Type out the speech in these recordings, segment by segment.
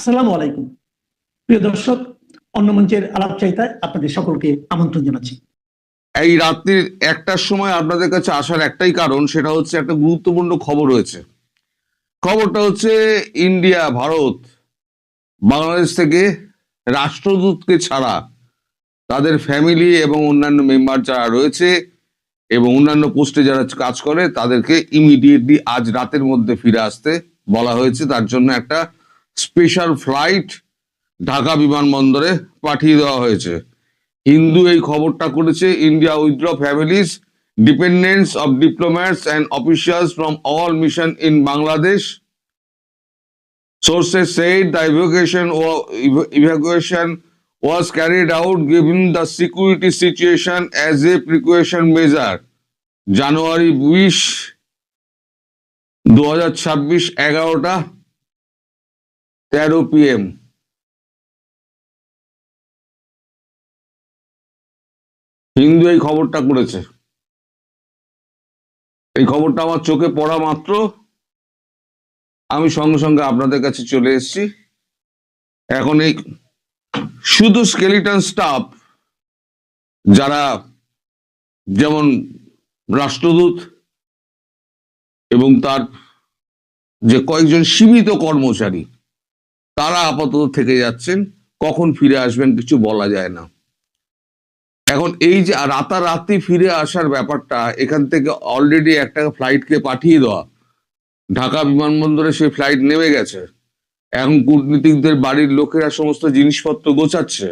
আসসালামু আলাইকুম। প্রিয় দর্শক, অন্য মঞ্চের আলাপ চাইতায় আপনাদের সকলকে আমন্ত্রণ জানাচ্ছি। এই রাত্রির একটার সময় আপনাদের কাছে আসার একটাই কারণ, সেটা হচ্ছে একটা গুরুত্বপূর্ণ খবর রয়েছে। খবরটা হচ্ছে ইন্ডিয়া, ভারত, বাংলাদেশ থেকে রাষ্ট্রদূতকে ছাড়া তাদের ফ্যামিলি এবং অন্যান্য মেম্বার যারা রয়েছে এবং অন্যান্য পোস্টে যারা কাজ করে, তাদেরকে ইমিডিয়েটলি আজ রাতের মধ্যে ফিরে আসতে বলা হয়েছে। তার জন্য একটা স্পেশাল ফ্লাইট ঢাকা বিমানবন্দরে পাঠিয়ে দেওয়া হয়েছে হিন্দু এই খবরটা করেছে India withdraw families dependents of diplomats and officials from all mission in Bangladesh Sources said the evacuation evacuation was carried out given the security situation as a precaution measure. January বিশ দু হাজার ছাব্বিশ এগারোটা তেরো পিএম হিন্দু এই খবরটা করেছে। এই খবরটা আমার চোখে পড়া মাত্র। আমি সঙ্গে সঙ্গে আপনাদের কাছে চলে এসেছি। এখন এই শুধু স্কেলিটন স্টাফ যারা যেমন রাষ্ট্রদূত এবং তার যে কয়েকজন সীমিত কর্মচারী তারা আপাতত থেকে যাচ্ছেন, কখন ফিরে আসবেন কিছু বলা যায় না। এখন এই যে রাতারাতি ফিরে আসার ব্যাপারটা, এখান থেকে অলরেডি একটা ফ্লাইটকে পাঠিয়ে দেওয়া। ঢাকা বিমানবন্দরে সেই ফ্লাইট নেমে গেছে। এখন কূটনীতিকদের বাড়ির লোকেরা সমস্ত জিনিসপত্র গোছাচ্ছে।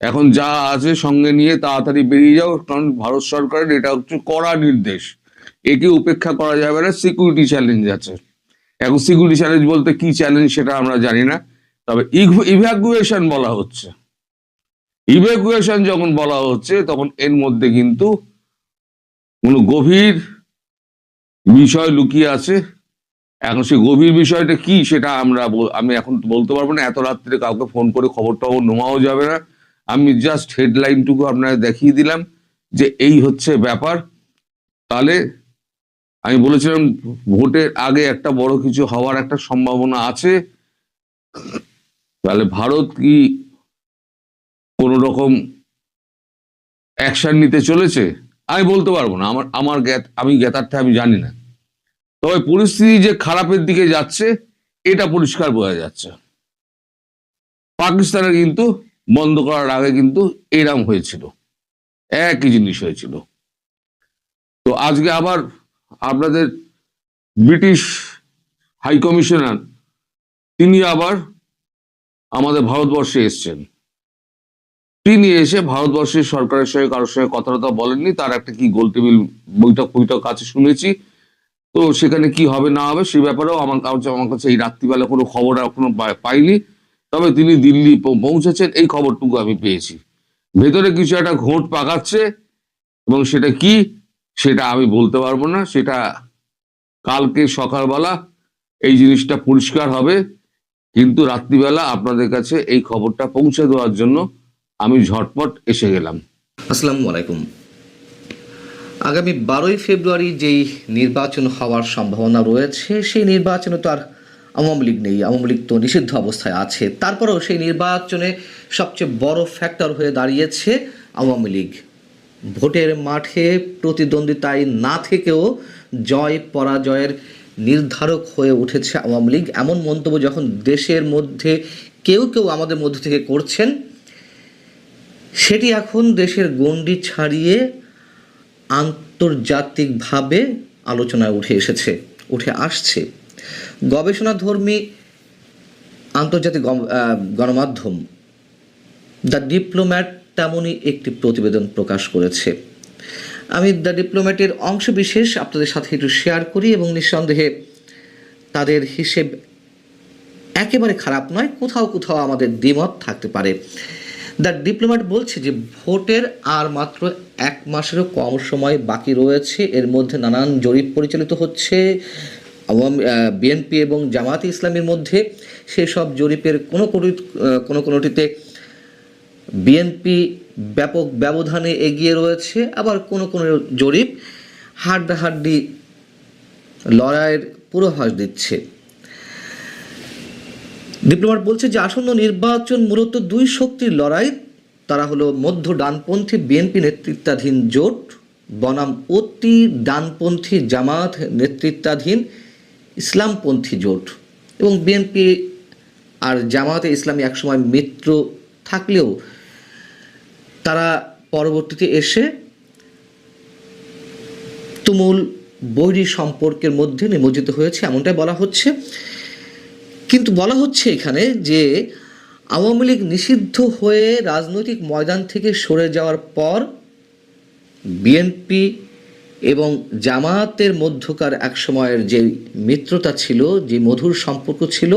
এখন যা আছে সঙ্গে নিয়ে তাড়াতাড়ি বেরিয়ে যাও, কারণ ভারত সরকারের এটা হচ্ছে কড়া নির্দেশ। একে উপেক্ষা করা যাবে না সিকিউরিটি চ্যালেঞ্জ আছে। এখন সিকিউরিটি চ্যালেঞ্জ বলতে কি চ্যালেঞ্জ সেটা আমরা জানি না। তবে ইভ্যাকুয়েশন বলা হচ্ছে। ইভ্যাকুয়েশন যখন বলা হচ্ছে, তখন এর মধ্যে কিন্তু কোনো গভীর বিষয় লুকিয়ে আছে। এখন সেই গভীর বিষয়টা কি, সেটা আমরা আমি এখন বলতে পারব না। এত রাত্রে কাউকে ফোন করে খবরটাও নেওয়াও যাবে না। আমি জাস্ট হেডলাইনটুকু আপনাকে দেখিয়ে দিলাম যে এই হচ্ছে ব্যাপার। তাহলে আমি বলেছিলাম, ভোটের আগে একটা বড় কিছু হওয়ার একটা সম্ভাবনা আছে। তাহলে ভারত কি কোন রকম অ্যাকশন নিতে চলেছে? আমি বলতে পারব না। আমার আমার জ্ঞাত, আমি জ্ঞাতার্থে আমি জানি না। তবে পরিস্থিতি যে খারাপের দিকে যাচ্ছে, এটা পরিষ্কার বোঝা যাচ্ছে। পাকিস্তানে কিন্তু বন্ধ করার আগে কিন্তু এরাম হয়েছিল। একই জিনিস হয়েছিল। তো আজকে আবার আপনাদের ব্রিটিশ হাই কমিশনার, তিনি আবার আমাদের ভারতবর্ষে এসছেন। তিনি এসে ভারতবর্ষের সরকারের সঙ্গে কারোর সঙ্গে কথাবার্তা বলেননি, তার একটা কি গোল টেবিল বৈঠক বৈঠক কাছে শুনেছি। তো সেখানে কি হবে, না হবে সে ব্যাপারেও আমার কাছে আমার কাছে এই রাত্রিবেলা কোনো খবর এখনও পাইনি। তবে তিনি দিল্লি পৌঁছেছেন, এই খবরটুকু আমি পেয়েছি। ভেতরে কিছু একটা ঘোট পাকাচ্ছে, এবং সেটা কি, সেটা আমি বলতে পারব না। সেটা কালকে সকালবেলা এই জিনিসটা পরিষ্কার হবে। কিন্তু রাত্রিবেলা আপনাদের কাছে এই খবরটা পৌঁছে দেওয়ার জন্য আমি ঝটপট এসে গেলাম। আসসালামু আলাইকুম। আগামী বারোই ফেব্রুয়ারি যেই নির্বাচন হওয়ার সম্ভাবনা রয়েছে, সেই নির্বাচনে তো আর আওয়ামী লীগ নেই। আওয়ামী লীগ তো নিষিদ্ধ অবস্থায় আছে। তারপরেও সেই নির্বাচনে সবচেয়ে বড় ফ্যাক্টর হয়ে দাঁড়িয়েছে আওয়ামী লীগ। ভোটের মাঠে প্রতিদ্বন্দ্বিতায় না থেকেও জয় পরাজয়ের নির্ধারক হয়ে উঠেছে আওয়ামী লীগ। এমন মন্তব্য যখন দেশের মধ্যে কেউ কেউ আমাদের মধ্য থেকে করছেন, সেটি এখন দেশের গণ্ডি ছাড়িয়ে আন্তর্জাতিকভাবে আলোচনায় উঠে এসেছে, উঠে আসছে। গবেষণাধর্মী আন্তর্জাতিক গণমাধ্যম দ্য ডিপ্লোম্যাট তেমনই একটি প্রতিবেদন প্রকাশ করেছে। আমি দ্য ডিপ্লোম্যাটের অংশ বিশেষ আপনাদের সাথে একটু শেয়ার করি এবং নিঃসন্দেহে তাদের হিসেব একেবারে খারাপ নয়, কোথাও কোথাও আমাদের দ্বিমত থাকতে পারে। দ্য ডিপ্লোম্যাট বলছে যে, ভোটের আর মাত্র এক মাসেরও কম সময় বাকি রয়েছে। এর মধ্যে নানান জরিপ পরিচালিত হচ্ছে। বিএনপি এবং জামায়াতে ইসলামের মধ্যে সেসব জরিপের কোনো কোনো কোনোটিতে বিএনপি ব্যাপক ব্যবধানে এগিয়ে রয়েছে। আবার কোনো কোনো জরিপ হাড্ডাহাড্ডি লড়াইয়ের পূর্বাভাস দিচ্ছে। ডিপ্লোমাট বলছে যে, আসন্ন নির্বাচন মূলত দুই শক্তির লড়াই। তারা হলো মধ্য ডানপন্থী বিএনপি নেতৃত্বাধীন জোট, বনাম অতি ডানপন্থী জামাত নেতৃত্বাধীন ইসলামপন্থী জোট এবং বিএনপি আর জামাতে ইসলামী একসময় মিত্র থাকলেও তারা পরবর্তীতে এসে তুমুল বৈরী সম্পর্কের মধ্যে নিমজ্জিত হয়েছে, এমনটাই বলা হচ্ছে। কিন্তু বলা হচ্ছে এখানে যে আওয়ামী লীগ নিষিদ্ধ হয়ে রাজনৈতিক ময়দান থেকে সরে যাওয়ার পর বিএনপি এবং জামাতের মধ্যকার এক সময়ের যে মিত্রতা ছিল, যে মধুর সম্পর্ক ছিল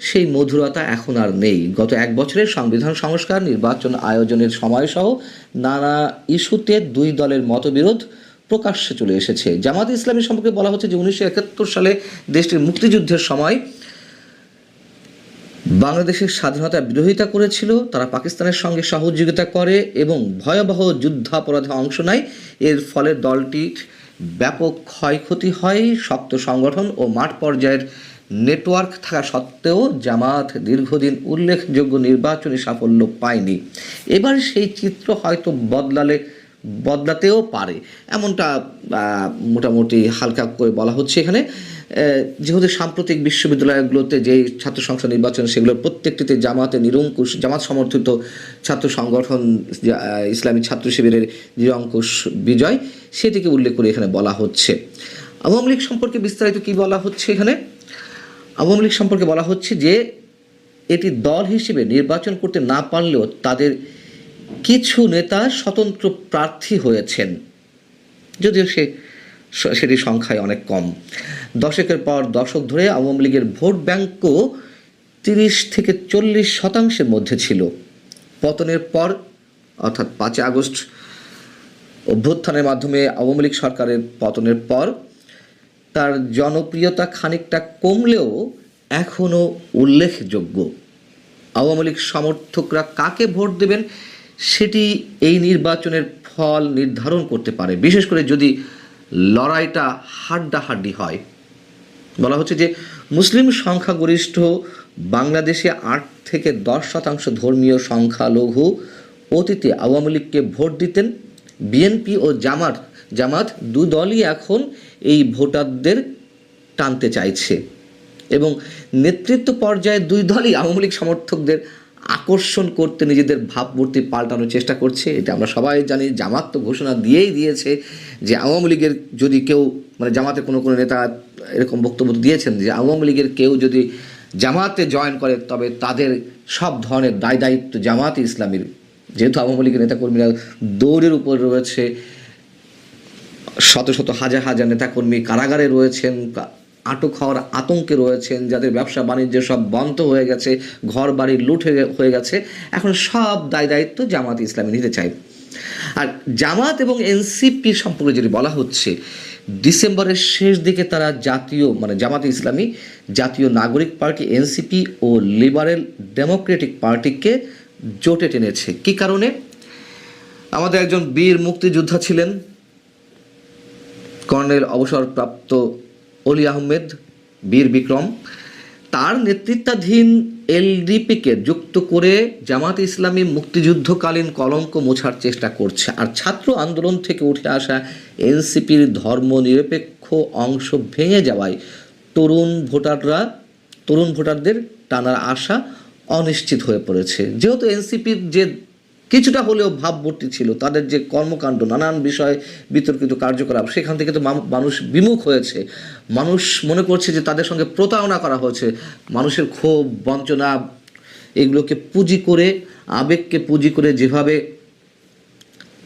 সেই মধুরতা এখন আর নেই। গত এক বছরের সংবিধান সংস্কার, নির্বাচন আয়োজনের সময়সহ নানা ইস্যুতে দুই দলের মতবিরোধ প্রকাশ্যে চলে এসেছে। জামাত ইসলামী সম্পর্কে বলা হচ্ছে যে উনিশশো একাত্তর সালে দেশটির মুক্তিযুদ্ধের সময় বাংলাদেশের স্বাধীনতা বিরোধিতা করেছিল। তারা পাকিস্তানের সঙ্গে সহযোগিতা করে এবং ভয়াবহ যুদ্ধাপরাধে অংশ নেয়। এর ফলে দলটির ব্যাপক ক্ষয়ক্ষতি হয়। শক্ত সংগঠন ও মাঠ পর্যায়ের নেটওয়ার্ক থাকা সত্ত্বেও জামাত দীর্ঘদিন উল্লেখযোগ্য নির্বাচনী সাফল্য পায়নি। এবার সেই চিত্র হয়তো বদলালে, বদলাতেও পারে। এমনটা মোটামুটি হালকা করে বলা হচ্ছে এখানে। যেহেতু সাম্প্রতিক বিশ্ববিদ্যালয়গুলোতে যে ছাত্র সংসদ নির্বাচন সেগুলো প্রত্যেকটিতে জামাতে নিরঙ্কুশ, জামাত সমর্থিত ছাত্র সংগঠন ইসলামী ছাত্র শিবিরের নিরঙ্কুশ বিজয়, সেটিকে উল্লেখ করে এখানে বলা হচ্ছে। আওয়ামী লীগ সম্পর্কে বিস্তারিত কি বলা হচ্ছে এখানে? আওয়ামী লীগ সম্পর্কে বলা হচ্ছে যে, এটি দল হিসেবে নির্বাচন করতে না পারলেও তাদের কিছু নেতা স্বতন্ত্র প্রার্থী হয়েছেন। যদিও সে স- সেটির সংখ্যায় অনেক কম। দশকের পর দশক ধরে আওয়ামী লীগের ভোট ব্যাংকও তিরিশ থেকে চল্লিশ শতাংশের মধ্যে ছিল। পতনের পর, অর্থাৎ পাঁচই আগস্ট অভ্যুত্থানের মাধ্যমে আওয়ামী লীগ সরকারের পতনের পর তার জনপ্রিয়তা খানিকটা কমলেও এখনও উল্লেখযোগ্য। আওয়ামী লীগ সমর্থকরা কাকে ভোট দেবেন সেটি এই নির্বাচনের ফল নির্ধারণ করতে পারে। বিশেষ করে যদি লড়াইটা হাড্ডাহাড্ডি হয়। বলা হচ্ছে যে মুসলিম সংখ্যাগরিষ্ঠ বাংলাদেশে আট থেকে দশ শতাংশ ধর্মীয় সংখ্যালঘু অতীতে আওয়ামী লীগকে ভোট দিতেন। বিএনপি ও জামাত জামাত দু দলই এখন এই ভোটারদের টানতে চাইছে এবং নেতৃত্ব পর্যায়ে দুই দলই আওয়ামী লীগ সমর্থকদের আকর্ষণ করতে নিজেদের ভাবমূর্তি পাল্টানোর চেষ্টা করছে। এটা আমরা সবাই জানি, জামাত তো ঘোষণা দিয়েই দিয়েছে যে আওয়ামী লীগের যদি কেউ মানে জামাতে কোনো কোনো নেতা এরকম বক্তব্য দিয়েছেন যে আওয়ামী লীগের কেউ যদি জামাতে জয়েন করে, তবে তাদের সব ধরনের দায় দায়িত্ব জামাতে ইসলামীর যেহেতু আওয়ামী লীগের নেতাকর্মীরা দৌড়ের উপর রয়েছে, শত শত হাজার হাজার নেতাকর্মী কারাগারে রয়েছেন আটক হওয়ার আতঙ্কে রয়েছেন, যাদের ব্যবসা বাণিজ্য সব বন্ধ হয়ে গেছে ঘর বাড়ি লুট হয়ে গেছে, এখন সব দায় দায়িত্ব জামাত ইসলামী নিতে চায়। আর জামাত এবং এনসিপি সম্পর্কে যদি বলা হচ্ছে, ডিসেম্বরের শেষ দিকে তারা জাতীয় মানে জামাত ইসলামী জাতীয় নাগরিক পার্টি, এনসিপি ও লিবারেল ডেমোক্রেটিক পার্টিকে জোটে টেনেছে। কী কারণে? আমাদের একজন বীর মুক্তিযোদ্ধা ছিলেন কর্নেল অবসরপ্রাপ্ত অলি আহমেদ বীর বিক্রম। তার নেতৃত্বাধীন এলডিপিকে যুক্ত করে জামাত ইসলামী মুক্তিযুদ্ধকালীন কলঙ্ক মোছার চেষ্টা করছে। আর ছাত্র আন্দোলন থেকে উঠে আসা এনসিপির ধর্মনিরপেক্ষ অংশ ভেঙে যাওয়ায় তরুণ ভোটাররা, তরুণ ভোটারদের টানার আশা অনিশ্চিত হয়ে পড়েছে। যেহেতু এনসিপির যে কিছুটা হলেও ভাবমূর্তি ছিল, তাদের যে কর্মকাণ্ড, নানান বিষয়ে বিতর্কিত কার্যকলাপ, সেখান থেকে তো মানুষ বিমুখ হয়েছে। মানুষ মনে করছে যে তাদের সঙ্গে প্রতারণা করা হয়েছে। মানুষের ক্ষোভ, বঞ্চনা, এগুলোকে পুঁজি করে, আবেগকে পুঁজি করে যেভাবে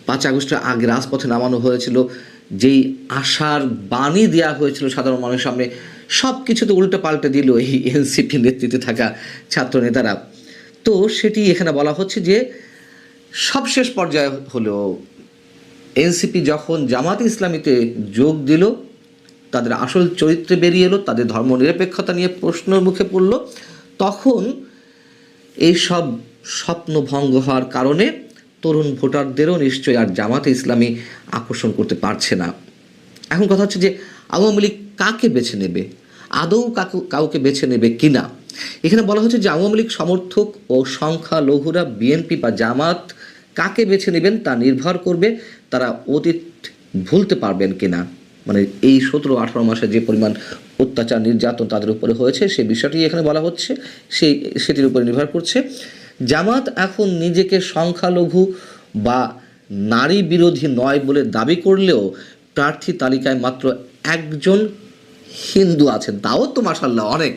পাঁচ আগস্টের আগে রাজপথে নামানো হয়েছিল, যেই আশার বাণী দেওয়া হয়েছিল সাধারণ মানুষের সামনে সব কিছু তো উল্টে পাল্টে দিল এই এনসিপি নেতৃত্বে থাকা ছাত্র নেতারা তো সেটি এখানে বলা হচ্ছে যে, সবশেষ পর্যায়ে হলো, এনসিপি যখন জামাত ইসলামীতে যোগ দিল, তাদের আসল চরিত্রে বেরিয়ে এলো, তাদের ধর্মনিরপেক্ষতা নিয়ে প্রশ্নের মুখে পড়ল, তখন এই সব স্বপ্ন ভঙ্গ হওয়ার কারণে তরুণ ভোটারদেরও নিশ্চয়ই আর জামাতে ইসলামী আকর্ষণ করতে পারছে না। এখন কথা হচ্ছে যে, আওয়ামী লীগ কাকে বেছে নেবে? আদৌ কাউকে বেছে নেবে কিনা? এখানে বলা হচ্ছে যে আওয়ামী লীগ সমর্থক ও সংখ্যালঘুরা বিএনপি বা জামাত কাকে বেছে নেবেন তা নির্ভর করবে তারা অতীত ভুলতে পারবেন কিনা। মানে এই সতেরো, আঠারো মাসে যে পরিমাণ অত্যাচার, নির্যাতন তাদের উপরে হয়েছে, সেই বিষয়টি এখানে বলা হচ্ছে, সেই, সেটির উপরে নির্ভর করছে। জামাত এখন নিজেকে সংখ্যালঘু বা নারী বিরোধী নয় বলে দাবি করলেও প্রার্থী তালিকায় মাত্র একজন হিন্দু আছেন, তাও তো মাসাল্লাহ অনেক।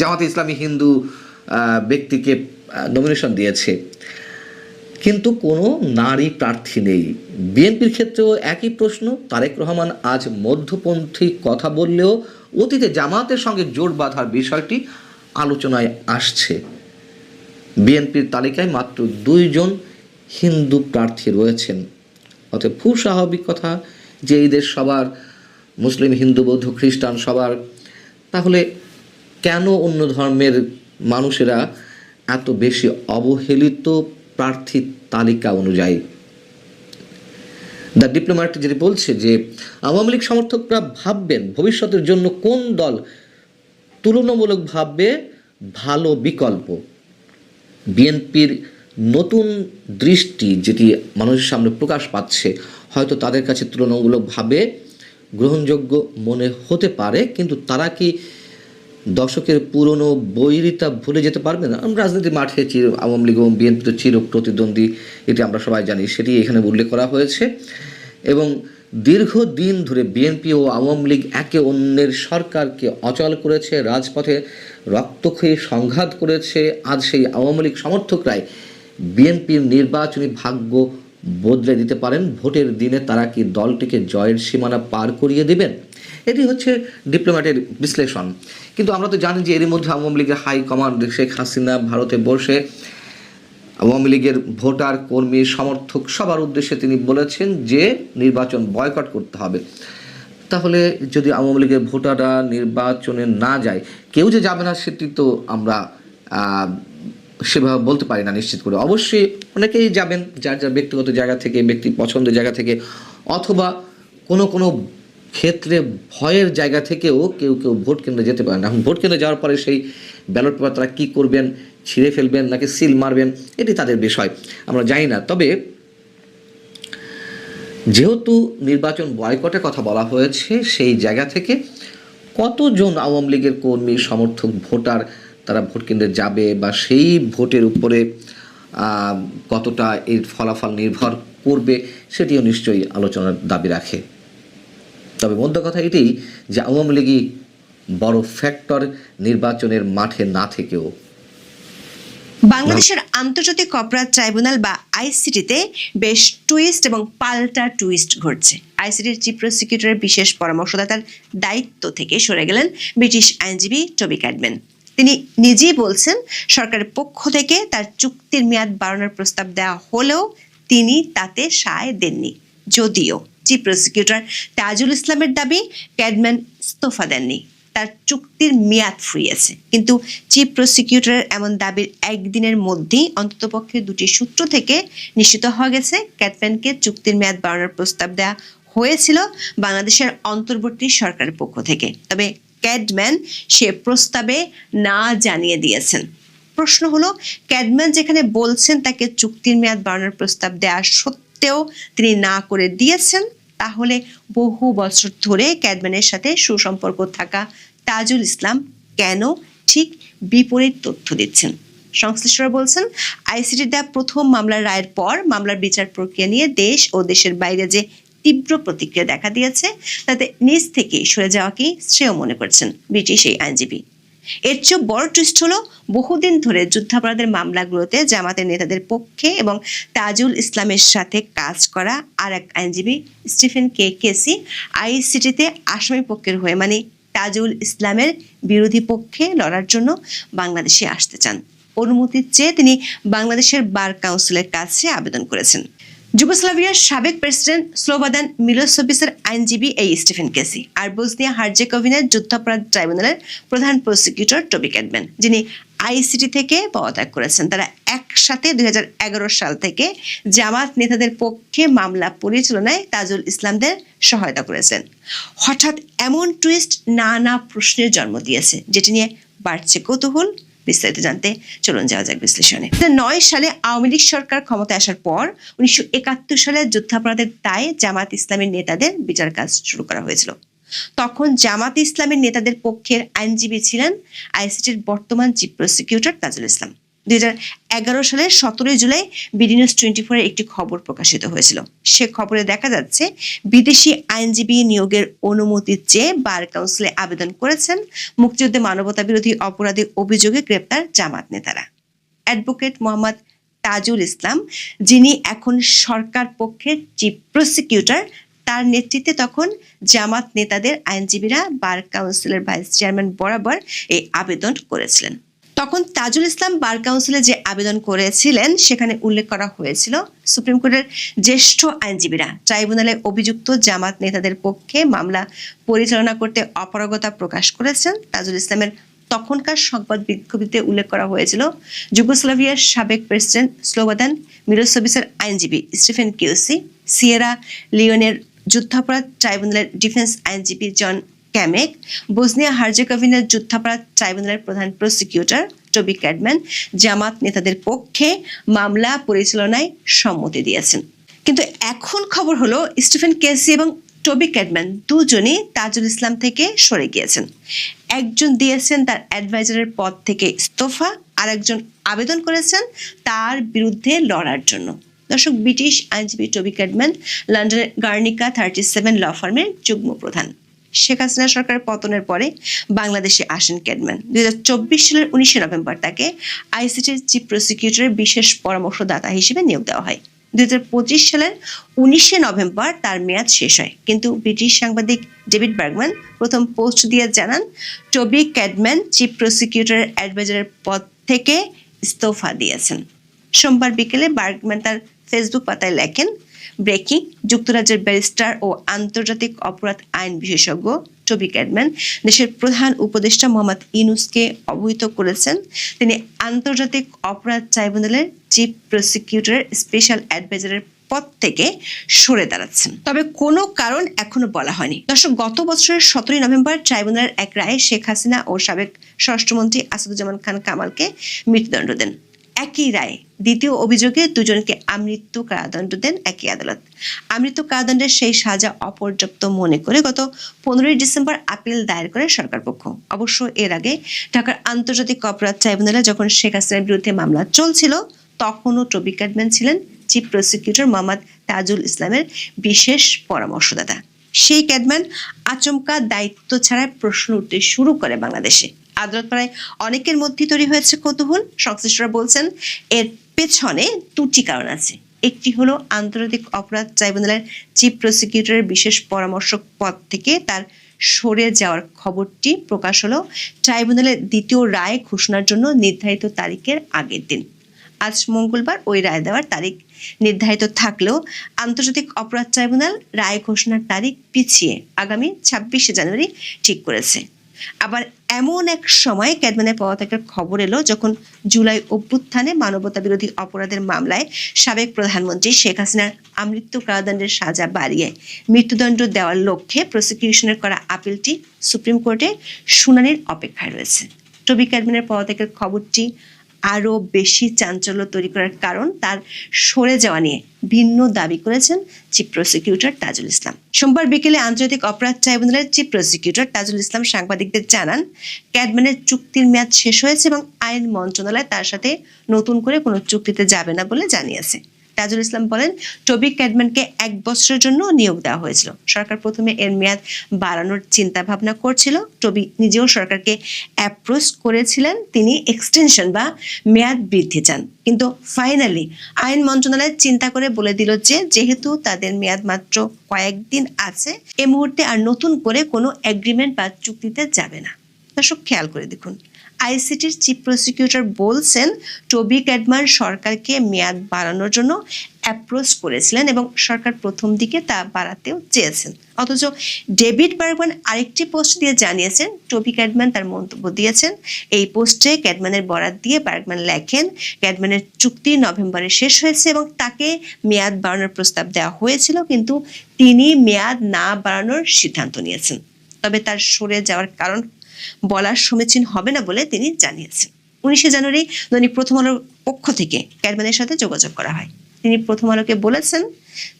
জামাতে ইসলামী হিন্দু ব্যক্তিকে নমিনেশন দিয়েছে। কিন্তু কোনো নারী প্রার্থী নেই। বিএনপির ক্ষেত্রেও একই প্রশ্ন, তারেক রহমান আজ মধ্যপন্থী কথা বললেও অতীতে জামাতের সঙ্গে জোট বাঁধার বিষয়টি আলোচনায় আসছে। বিএনপির তালিকায় মাত্র দুইজন হিন্দু প্রার্থী রয়েছেন। অতএব খুব স্বাভাবিক কথা যে এই দেশ সবার মুসলিম, হিন্দু, বৌদ্ধ, খ্রিস্টান সবার, তাহলে কেন অন্য ধর্মের মানুষেরা এত বেশি অবহেলিত প্রার্থী তালিকা অনুযায়ী? দ্য ডিপ্লোম্যাট যেটি বলছে যে, আওয়ামী লীগ সমর্থকরা ভাববেন ভবিষ্যতের জন্য কোন দল তুলনামূলকভাবে ভালো বিকল্প। বিএনপির নতুন দৃষ্টি যেটি মানুষের সামনে প্রকাশ পাচ্ছে, হয়তো তাদের কাছে তুলনামূলকভাবে গ্রহণযোগ্য মনে হতে পারে, কিন্তু তারা কি দশকের পুরনো বৈরিতা ভুলে যেতে পারবে না? আমরা রাজনীতি মাঠে চির, আওয়ামী লীগ এবং বিএনপি তো চির প্রতিদ্বন্দ্বী, এটি আমরা সবাই জানি, সেটি এখানে উল্লেখ করা হয়েছে। এবং দীর্ঘদিন ধরে বিএনপি ও আওয়ামী লীগ একে অন্যের সরকারকে অচল করেছে, রাজপথে রক্তক্ষয়ী সংঘাত করেছে, আজ সেই আওয়ামী লীগ সমর্থকরাই বিএনপির নির্বাচনী ভাগ্য বদলে দিতে পারেন। ভোটের দিনে তারা কি দলটিকে জয়ের সীমানা পার করিয়ে দেবেন? এটি হচ্ছে ডিপ্লোম্যাটের বিশ্লেষণ। কিন্তু আমরা তো জানি যে এরই মধ্যে আওয়ামী লীগের হাই কমান্ড শেখ হাসিনা ভারতে বসে আওয়ামী লীগের ভোটার, কর্মী, সমর্থক সবার উদ্দেশ্যে তিনি বলেছেন যে নির্বাচন বয়কট করতে হবে। তাহলে যদি আওয়ামী লীগের ভোটাররা নির্বাচনে না যায়, কেউ যে যাবে না সেটি তো আমরা সেভাবে বলতে পারি না নিশ্চিত করে। অবশ্যই অনেকেই যাবেন, যার যার ব্যক্তিগত জায়গা থেকে, ব্যক্তি পছন্দের জায়গা থেকে, অথবা কোনো কোনো ক্ষেত্রে ভয়ের জায়গা থেকেও কেউ কেউ ভোট কেন্দ্রে যেতে পারেন। এখন ভোট কেন্দ্রে যাওয়ার পরে সেই ব্যালট পেপার তারা কী করবেন, ছিঁড়ে ফেলবেন, নাকি সিল মারবেন, এটি তাদের বিষয়। আমরা জানি না। তবে যেহেতু নির্বাচন বয়কটের কথা বলা হয়েছে, সেই জায়গা থেকে কতজন আওয়ামী লীগের কর্মী, সমর্থক, ভোটার তারা ভোট কেন্দ্রে যাবে বা সেই ভোটের উপরে কতটা এর ফলাফল নির্ভর করবে সেটিও নিশ্চয়ই আলোচনার দাবি রাখে। তবে মধ্য কথা এটি যে আওয়ামী লীগই বড় ফ্যাক্টর নির্বাচনের মাঠে না থেকেও। বাংলাদেশের আন্তর্জাতিক অপরাধ ট্রাইব্যুনাল বা আইসিটিতে বেশ টুইস্ট এবং পাল্টা টুইস্ট ঘটছে। আইসিটির চিফ প্রসিকিউটরের বিশেষ পরামর্শদাতার দায়িত্ব থেকে সরে গেলেন ব্রিটিশ আইনজীবী টবি ক্যাডম্যান তিনি নিজেই বলছেন, সরকারের পক্ষ থেকে তার চুক্তির মেয়াদ বাড়ানোর প্রস্তাব দেওয়া হলেও তিনি তাতে সায় দেননি। যদিও চিফ প্রসিকিউটর তাজুল ইসলামের দাবি, ক্যাডম্যান ইস্তফা দেননি, তার চুক্তির মেয়াদ ফুরিয়েছে। কিন্তু চিফ প্রসিকিউটরের এমন দাবির একদিনের মধ্যেই অন্ততপক্ষে দুটি সূত্র থেকে নিশ্চিত হওয়া গেছে ক্যাটম্যানকে চুক্তির মেয়াদ বাড়ানোর প্রস্তাব দেওয়া হয়েছিল বাংলাদেশের অন্তর্বর্তী সরকারের পক্ষ থেকে। তবে ক্যাডম্যান সে প্রস্তাবে না জানিয়ে দিয়েছেন। প্রশ্ন হলো, ক্যাডম্যান যেখানে বলছেন তাকে চুক্তির মেয়াদ বাড়ানোর প্রস্তাব দেওয়া সত্ত্বেও তিনি না করে দিয়েছেন, তাহলে বহু বছর ধরে ক্যাডম্যানের সাথে সুসম্পর্ক থাকা তাজুল ইসলাম কেন ঠিক বিপরীত তথ্য দিচ্ছেন? সংশ্লিষ্টরা বলছেন, আইসিটির দেওয়া প্রথম মামলার রায়ের পর মামলার বিচার প্রক্রিয়া নিয়ে দেশ ও দেশের বাইরে যে তীব্র প্রতিক্রিয়া দেখা দিয়েছে। তাতে নিজ থেকেই সরে যাওয়াকেই শ্রেয় মনে করছেন ব্রিটিশ এই আইনজীবী। এর চেয়েও বড় টুইস্ট হলো, বহুদিন ধরে যুদ্ধাপরাধের মামলাগুলোতে জামাতের নেতাদের পক্ষে এবং তাজুল ইসলামের সাথে কাজ করা আর এক আইনজীবী, স্টিফেন কে কেসি আইসিটিতে আসামি পক্ষের হয়ে মানে তাজুল ইসলামের বিরোধী পক্ষে লড়ার জন্য বাংলাদেশে আসতে চান। অনুমতি চেয়ে তিনি বাংলাদেশের বার কাউন্সিলের কাছে আবেদন করেছেন। যুগোস্লাভিয়ার সাবেক প্রেসিডেন্ট স্লোবাদান মিলোসোভিসের আইনজীবী এই স্টিফেন কেসি আর বসনিয়া হার্জেকোভিনের যুদ্ধাপরাধ ট্রাইব্যুনালের প্রধান প্রসিকিউটর টবি ক্যাডম্যান যিনি আইসিটি থেকে পদত্যাগ করেছেন। তারা একসাথে দুই হাজার এগারো সাল থেকে জামাত নেতাদের পক্ষে মামলা পরিচালনায় তাজুল ইসলামদের সহায়তা করেছেন। হঠাৎ এমন টুইস্ট নানা প্রশ্নের জন্ম দিয়েছে, যেটি নিয়ে বাড়ছে কৌতূহল বিস্তারিত জানতে চলুন যাওয়া যাক বিশ্লেষণে। নয় সালে আওয়ামী লীগ সরকার ক্ষমতায় আসার পর উনিশশো একাত্তর সালে যুদ্ধাপরাধের দায়ে জামাত ইসলামের নেতাদের বিচার কাজ শুরু করা হয়েছিল। তখন জামাত ইসলামের নেতাদের পক্ষের আইনজীবী ছিলেন আইসিটির বর্তমান চিফ প্রসিকিউটর তাজুল ইসলাম। দুই সালের সতেরোই জুলাই বিডি নিউজ টোয়েন্টি ফোরে একটি খবর প্রকাশিত হয়েছিল। সে খবরে দেখা যাচ্ছে, বিদেশি আইনজীবী নিয়োগের অনুমতি চেয়ে বার কাউন্সিলে আবেদন করেছেন মুক্তিযুদ্ধে মানবতা বিরোধী অপরাধের অভিযোগে গ্রেপ্তার জামাত নেতারা। অ্যাডভোকেট মোহাম্মদ তাজুল ইসলাম, যিনি এখন সরকার পক্ষের চিফ প্রসিকিউটর, তার নেতৃত্বে তখন জামাত নেতাদের আইনজীবীরা বার কাউন্সিলের ভাইস চেয়ারম্যান বরাবর এই আবেদন করেছিলেন। তখন তাজুল ইসলাম বার কাউন্সিলে যে আবেদন করেছিলেন, সেখানে উল্লেখ করা হয়েছিল সুপ্রিম কোর্টের জ্যেষ্ঠ আইনজীবীরা। ট্রাইব্যুনালে অভিযুক্ত জামাত নেতাদের পক্ষে মামলা পরিচালনা করতে অপারগতা প্রকাশ করেছেন। তাজুল ইসলামের তখনকার সংবাদ বিজ্ঞপ্তিতে উল্লেখ করা হয়েছিল, যুগোস্লাভিয়ার সাবেক প্রেসিডেন্ট স্লোবাদান মিলোসেভিসের আইনজীবী স্টিফেন কিউসি সিয়েরা লিওনের যুদ্ধাপরাধ ট্রাইব্যুনালের ডিফেন্স আইনজীবী জন ক্যামেক বসনিয়া হার্জেগোভিনার যুদ্ধাপরাধ ট্রাইব্যুনালের প্রধান প্রসিকিউটর টবি ক্যাডম্যান জামাত নেতাদের পক্ষে মামলা পরিচালনায় সম্মতি দিয়েছেন কিন্তু এখন খবর হলো স্টিফেন কেসি এবং টবি ক্যাডম্যান দুজনই তাজুল ইসলাম থেকে সরে গিয়েছেন একজন দিয়েছেন তার অ্যাডভাইজারের পদ থেকে ইস্তফা আর একজন আবেদন করেছেন তার বিরুদ্ধে লড়ার জন্য দর্শক ব্রিটিশ আইনজীবী টবি ক্যাডম্যান লন্ডনের গার্নিকা থার্টি সেভেন ল ফার্মের যুগ্ম প্রধান শেখ হাসিনা সরকারের পতনের পরে বাংলাদেশে আসেন ক্যাডম্যান। দুই হাজার চব্বিশ সালের উনিশে নভেম্বর তাকে আইসিটির চিফ প্রসিকিউটরের বিশেষ পরামর্শদাতা হিসেবে নিয়োগ দেওয়া হয়। দুই পঁচিশ সালের উনিশে নভেম্বর তার মেয়াদ শেষ হয়। কিন্তু ব্রিটিশ সাংবাদিক ডেভিড বার্গম্যান প্রথম পোস্ট দিয়ে জানান, টবি ক্যাডম্যান চিফ প্রসিকিউটরের অ্যাডভাইজারের পদ থেকে ইস্তফা দিয়েছেন। সোমবার বিকেলে বার্গম্যান তার ফেসবুক পাতায় লেখেন ব্রেকিং, যুক্তরাজ্যের ব্যারিস্টার ও আন্তর্জাতিক অপরাধ আইন বিশেষজ্ঞ টবি ক্যাডম্যান দেশের প্রধান উপদেষ্টা মোহাম্মদ ইনুসকে অবহিত করেছেন। তিনি আন্তর্জাতিক অপরাধ ট্রাইব্যুনালের চিফ প্রসিকিউটরের স্পেশাল অ্যাডভাইজারের পদ থেকে সরে দাঁড়াচ্ছেন। তবে কোনো কারণ এখনও বলা হয়নি। দর্শক, গত বছরের সতেরোই নভেম্বর ট্রাইব্যুনালের এক রায়ে শেখ হাসিনা ও সাবেক স্বরাষ্ট্রমন্ত্রী আসাদুজ্জামান খান কামালকে মৃত্যুদণ্ড দেন। একই রায়ে। দ্বিতীয় অভিযোগে দুজনকে আমৃত্যু কারাদণ্ড দেন একই আদালত। আমৃত্যু কারাদণ্ডের সেই সাজা অপর্যাপ্ত মনে করে গত পনেরোই ডিসেম্বর আপিল দায়ের করে সরকার পক্ষ অবশ্য এর আগে ঢাকার আন্তর্জাতিক অপরাধ ট্রাইব্যুনালে যখন শেখ হাসিনার বিরুদ্ধে মামলা চলছিল, তখনও টবি ক্যাডম্যান ছিলেন চিফ প্রসিকিউটর মোহাম্মদ তাজুল ইসলামের বিশেষ পরামর্শদাতা। সেই ক্যাডম্যান আচমকা দায়িত্ব ছাড়াই প্রশ্ন উঠতে শুরু করে বাংলাদেশে। আদালত পাড়ায় অনেকের মধ্যে তৈরি হয়েছে কৌতূহল। সংশ্লিষ্টরা বলছেন, এর পেছনে দুটি কারণ আছে। একটি হলো আন্তর্জাতিক অপরাধ ট্রাইব্যুনালের চিফ প্রসিকিউটরের বিশেষ পরামর্শক পদ থেকে তার সরে যাওয়ার খবরটি প্রকাশ হলো ট্রাইব্যুনালের দ্বিতীয় রায় ঘোষণার জন্য নির্ধারিত তারিখের আগের দিন। আজ মঙ্গলবার ওই রায় দেওয়ার তারিখ নির্ধারিত থাকলেও আন্তর্জাতিক অপরাধ ট্রাইব্যুনাল রায় ঘোষণার তারিখ পিছিয়ে আগামী ছাব্বিশে জানুয়ারি ঠিক করেছে। আবার এমন এক সময় ক্যাডম্যানের পদত্যাগের খবর এলো যখন জুলাই অভ্যুত্থানে মানবতা বিরোধী অপরাধের মামলায় সাবেক প্রধানমন্ত্রী শেখ হাসিনার আমৃত্যু কারাদণ্ডের সাজা বাড়িয়ে মৃত্যুদণ্ড দেওয়ার লক্ষ্যে প্রসিকিউশনের করা আপিলটি সুপ্রিম কোর্টে শুনানির অপেক্ষায় রয়েছে। টবি ক্যাডম্যানের পদত্যাগের খবরটি আরও বেশি চাঞ্চল্য তৈরি করার কারণ তার সরে যাওয়া নিয়ে ভিন্ন দাবি করেছেন চিফ প্রসিকিউটর তাজুল ইসলাম। সোমবার বিকেলে আন্তর্জাতিক অপরাধ ট্রাইব্যুনালের চিফ প্রসিকিউটর তাজুল ইসলাম সাংবাদিকদের জানান, ক্যাডম্যানের চুক্তির মেয়াদ শেষ হয়েছে এবং আইন মন্ত্রণালয় তার সাথে নতুন করে কোনো চুক্তিতে যাবে না বলে জানিয়েছে। তাজুল ইসলাম বলেন টবি ক্যাডম্যানকে এক বছরের জন্য নিয়োগ দেওয়া হয়েছিল। সরকার প্রথমে এর মেয়াদ বাড়ানোর চিন্তা ভাবনা করছিল। টবি নিজেও সরকারকে অ্যাপ্রোচ করেছিলেন। তিনি এক্সটেনশন বা মেয়াদ বৃদ্ধি চান। কিন্তু ফাইনালি আইন মন্ত্রণালয় চিন্তা করে বলে দিল যে, যেহেতু তাদের মেয়াদ মাত্র কয়েকদিন আছে, এ মুহূর্তে আর নতুন করে কোনো এগ্রিমেন্ট বা চুক্তিতে যাবে না। দর্শক, খেয়াল করে দেখুন। আইসিটির চিফ প্রসিকিউটর বলছেন, টবি ক্যাডমান সরকারকে মেয়াদ বাড়ানোর জন্য অ্যাপ্রোচ করেছিলেন এবং সরকার প্রথম দিকে তা বাড়াতেও চেয়েছেন। অথচ ডেভিড বার্গম্যান আরেকটি পোস্ট দিয়ে জানিয়েছেন, টবি ক্যাডম্যান তার মন্তব্য দিয়েছেন। এই পোস্টে ক্যাডম্যানের বরাত দিয়ে বার্গম্যান লেখেন, ক্যাডম্যানের চুক্তি নভেম্বরে শেষ হয়েছে এবং তাকে মেয়াদ বাড়ানোর প্রস্তাব দেওয়া হয়েছিল, কিন্তু তিনি মেয়াদ না বাড়ানোর সিদ্ধান্ত নিয়েছেন। তবে তার সরে যাওয়ার কারণ বলার সমীচীন হবে না বলে তিনি জানিয়েছেন। উনিশে জানুয়ারি দৈনিক প্রথম আলোর পক্ষ থেকে ক্যাডম্যানের সাথে যোগাযোগ করা হয়। তিনি প্রথম আলোকে বলেছেন,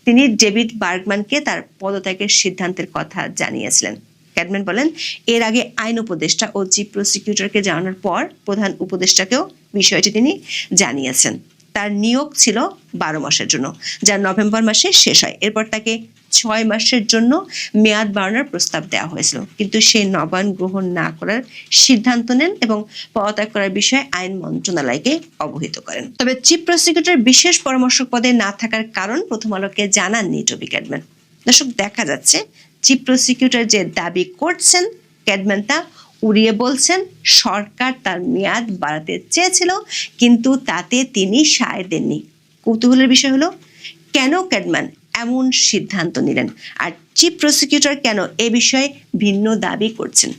তিনি ডেভিড বার্গম্যানকে তার পদত্যাগের সিদ্ধান্তের কথা জানিয়েছিলেন। ক্যাডম্যান বলেন, এর আগে আইন উপদেষ্টা ও চিফ প্রসিকিউটরকে জানানোর পর প্রধান উপদেষ্টাকেও বিষয়টি তিনি জানিয়েছেন। তার নিয়োগ ছিল বারো মাসের জন্য, যা নভেম্বর মাসে শেষ হয়। এরপর তাকে ছয় মাসের জন্য মেয়াদ বাড়ানোর প্রস্তাব দেওয়া হয়েছিল। কিন্তু সে নবায়ন গ্রহণ না করার সিদ্ধান্ত নেন এবং পদত্যাগ করার বিষয়ে আইন মন্ত্রণালয়কে অবহিত করেন। তবে চিফ প্রসিকিউটর বিশেষ পরামর্শক পদে না থাকার কারণ প্রথম আলোকে জানাননি টবি ক্যাডম্যান। দর্শক, দেখা যাচ্ছে চিফ প্রসিকিউটর যে দাবি করছেন, ক্যাডম্যান তা উড়িয়ে বলছেন, সরকার তার মেয়াদ বাড়াতে চেয়েছিল, কিন্তু তাতে তিনি সায় দেননি। কৌতূহলের বিষয় হলো, কেন ক্যাডম্যান এমন সিদ্ধান্ত নিলেন। আর চিফ প্রসিকিউটর কেন এ বিষয়ে ভিন্ন দাবি করছেন?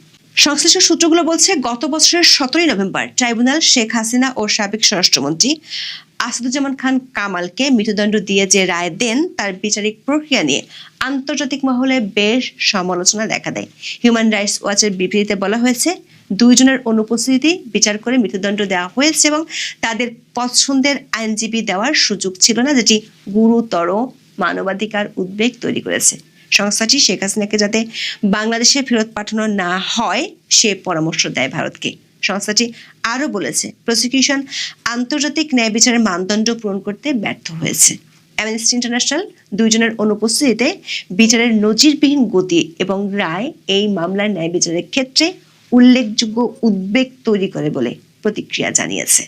সংশ্লিষ্ট সূত্রগুলো বলছে, গত বছরের সতেরোই নভেম্বর ট্রাইব্যুনাল শেখ হাসিনা ও সাবেক স্বরাষ্ট্রমন্ত্রী আসাদুজ্জামান খান কামালকে মৃত্যুদণ্ড দিয়ে যে রায় দেন, তার বিচারিক প্রক্রিয়া নিয়ে আন্তর্জাতিক মহলে বেশ সমালোচনা দেখা দেয়। হিউম্যান রাইটস ওয়াচের বিবৃতিতে বলা হয়েছে, দুইজনের অনুপস্থিতি বিচার করে মৃত্যুদণ্ড দেওয়া হয়েছে এবং তাদের পছন্দের আইনজীবী দেওয়ার সুযোগ ছিল না, যেটি গুরুতর মানবাধিকার উদ্বেগ তৈরি করেছে। সংস্থাটি শেখ হাসিনাকে যাতে বাংলাদেশে ফেরত পাঠানো না হয়, সে পরামর্শ দেয় ভারতকে। সংস্থাটি আরও বলেছে, প্রসিকিউশন আন্তর্জাতিক ন্যায় বিচারের মানদণ্ড পূরণ করতে ব্যর্থ হয়েছে। অ্যামনেস্টি ইন্টারন্যাশনাল দুইজনের অনুপস্থিতিতে বিচারের নজিরবিহীন গতি এবং রায় এই মামলার ন্যায় বিচারের ক্ষেত্রে উল্লেখযোগ্য উদ্বেগ তৈরি করে বলে প্রতিক্রিয়া জানিয়েছে।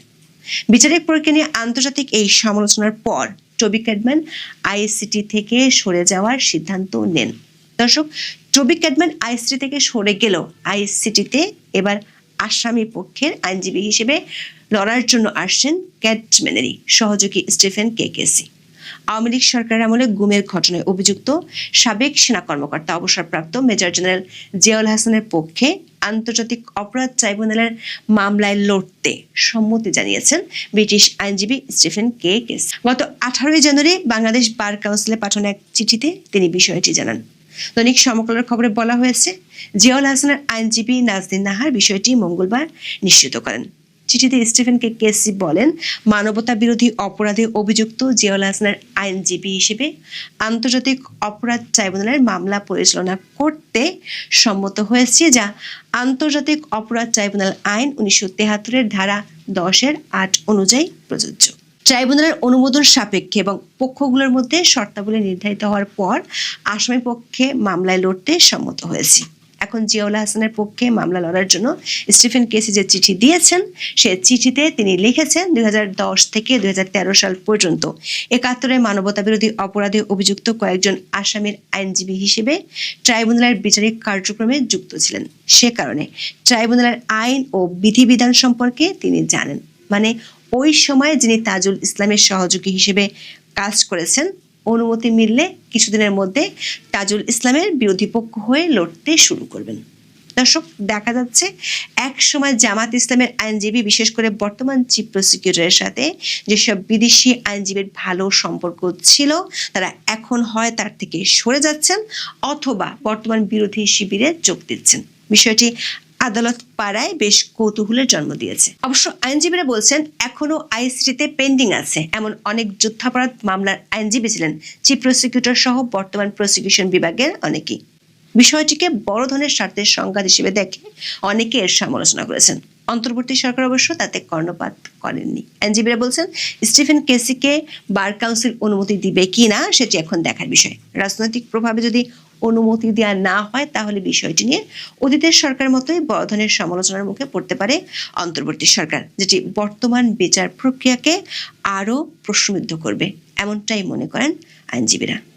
বিচারিক প্রক্রিয়া নিয়ে আন্তর্জাতিক এই সমালোচনার পর টবি ক্যাডম্যান আইসিটি থেকে সরে যাওয়ার সিদ্ধান্ত নেন। দর্শক টবি ক্যাডম্যান আইসিটি থেকে সরে গেলেও আইসিটিতে এবার আসামি পক্ষের আইনজীবী হিসেবে লড়ার জন্য আসছেন ক্যাডম্যানেরই সহযোগী স্টিফেন কে কেকেসি আওয়ামী লীগ সরকারের আমলে গুমের ঘটনায় অভিযুক্ত সাবেক সেনা কর্মকর্তা, অবসরপ্রাপ্ত মেজর জেনারেল জিয়াউল হাসানের পক্ষে আন্তর্জাতিক অপরাধ ট্রাইব্যুনালের মামলায় লড়তে সম্মতি জানিয়েছেন ব্রিটিশ আইনজীবী স্টিফেন কে কেস। গত আঠারোই জানুয়ারি বাংলাদেশ বার কাউন্সিলে পাঠানো এক চিঠিতে তিনি বিষয়টি জানান। দৈনিক সমকালের খবরে বলা হয়েছে, জিয়াউল হাসানের আইনজীবী নাজদিন নাহার বিষয়টি মঙ্গলবার নিশ্চিত করেন। চিঠিতে স্টিফেন কে কেসি বলেন, মানবতা বিরোধী অপরাধে অভিযুক্ত জিয়াউল হাসানের আইনজীবী হিসেবে আন্তর্জাতিক অপরাধ ট্রাইব্যুনালের মামলা পরিচালনা করতে সম্মত হয়েছে, যা আন্তর্জাতিক অপরাধ ট্রাইব্যুনাল আইন উনিশশো তেহাত্তরের ধারা দশের আট অনুযায়ী প্রযোজ্য। ট্রাইব্যুনালের অনুমোদন সাপেক্ষে এবং পক্ষগুলোর মধ্যে শর্তাবলী নির্ধারিত হওয়ার পর আসামি পক্ষে মামলায় লড়তে সম্মত হয়েছি। এখন জিয়াউল হাসানের পক্ষে মামলা লড়ার জন্য স্টিফেন কেসি যে চিঠি দিয়েছেন, সে চিঠিতে তিনি লিখেছেন দুই হাজার দশ থেকে দুই সাল পর্যন্ত একাত্তরে মানবতা বিরোধী অপরাধে অভিযুক্ত কয়েকজন আসামির আইনজীবী হিসেবে ট্রাইব্যুনালের বিচারিক কার্যক্রমে যুক্ত ছিলেন। সে কারণে ট্রাইব্যুনালের আইন ও বিধিবিধান সম্পর্কে তিনি জানেন। মানে ওই সময় যিনি তাজুল ইসলামের সহযোগী হিসেবে কাজ করেছেন অনুমতি মিললে কিছুদিনের মধ্যে তাজুল ইসলামের বিরোধী পক্ষ হয়ে লড়তে শুরু করবেন। দর্শক, দেখা যাচ্ছে এক সময় জামাত ইসলামের আইনজীবী, বিশেষ করে বর্তমান চিফ প্রসিকিউটরের সাথে যেসব বিদেশি আইনজীবীর ভালো সম্পর্ক ছিল, তারা এখন হয় তার থেকে সরে যাচ্ছেন অথবা বর্তমান বিরোধী শিবিরে যোগ দিচ্ছেন। বিষয়টি আদালত পাড়ায় বেশ কৌতূহলের জন্ম দিয়েছে। অবশ্য আইনজীবীরা বলছেন, এখনও আইসিটিতে পেন্ডিং আছে। এমন অনেক যুদ্ধাপরাধ মামলার আইনজীবী ছিলেন, চিফ প্রসিকিউটর সহ বর্তমান প্রসিকিউশন বিভাগের অনেকেই। বিষয়টিকে বড় ধরনের স্বার্থের সংঘাত হিসেবে দেখে অনেকে এর সমালোচনা করেছেন। অন্তর্বর্তী সরকার অবশ্য তাতে কর্ণপাত করেননি। আইনজীবীরা বলছেন, স্টিফেন কেসিকে বার কাউন্সিল অনুমতি দিবে কি না সেটি এখন দেখার বিষয়। রাজনৈতিক প্রভাবে যদি অনুমতি দেওয়া না হয়, তাহলে বিষয়টি নিয়ে অতীতের সরকার মতোই বড় ধরনের সমালোচনার মুখে পড়তে পারে অন্তর্বর্তী সরকার, যেটি বর্তমান বিচার প্রক্রিয়াকে আরও প্রশ্নবিদ্ধ করবে। এমনটাই মনে করেন আইনজীবীরা।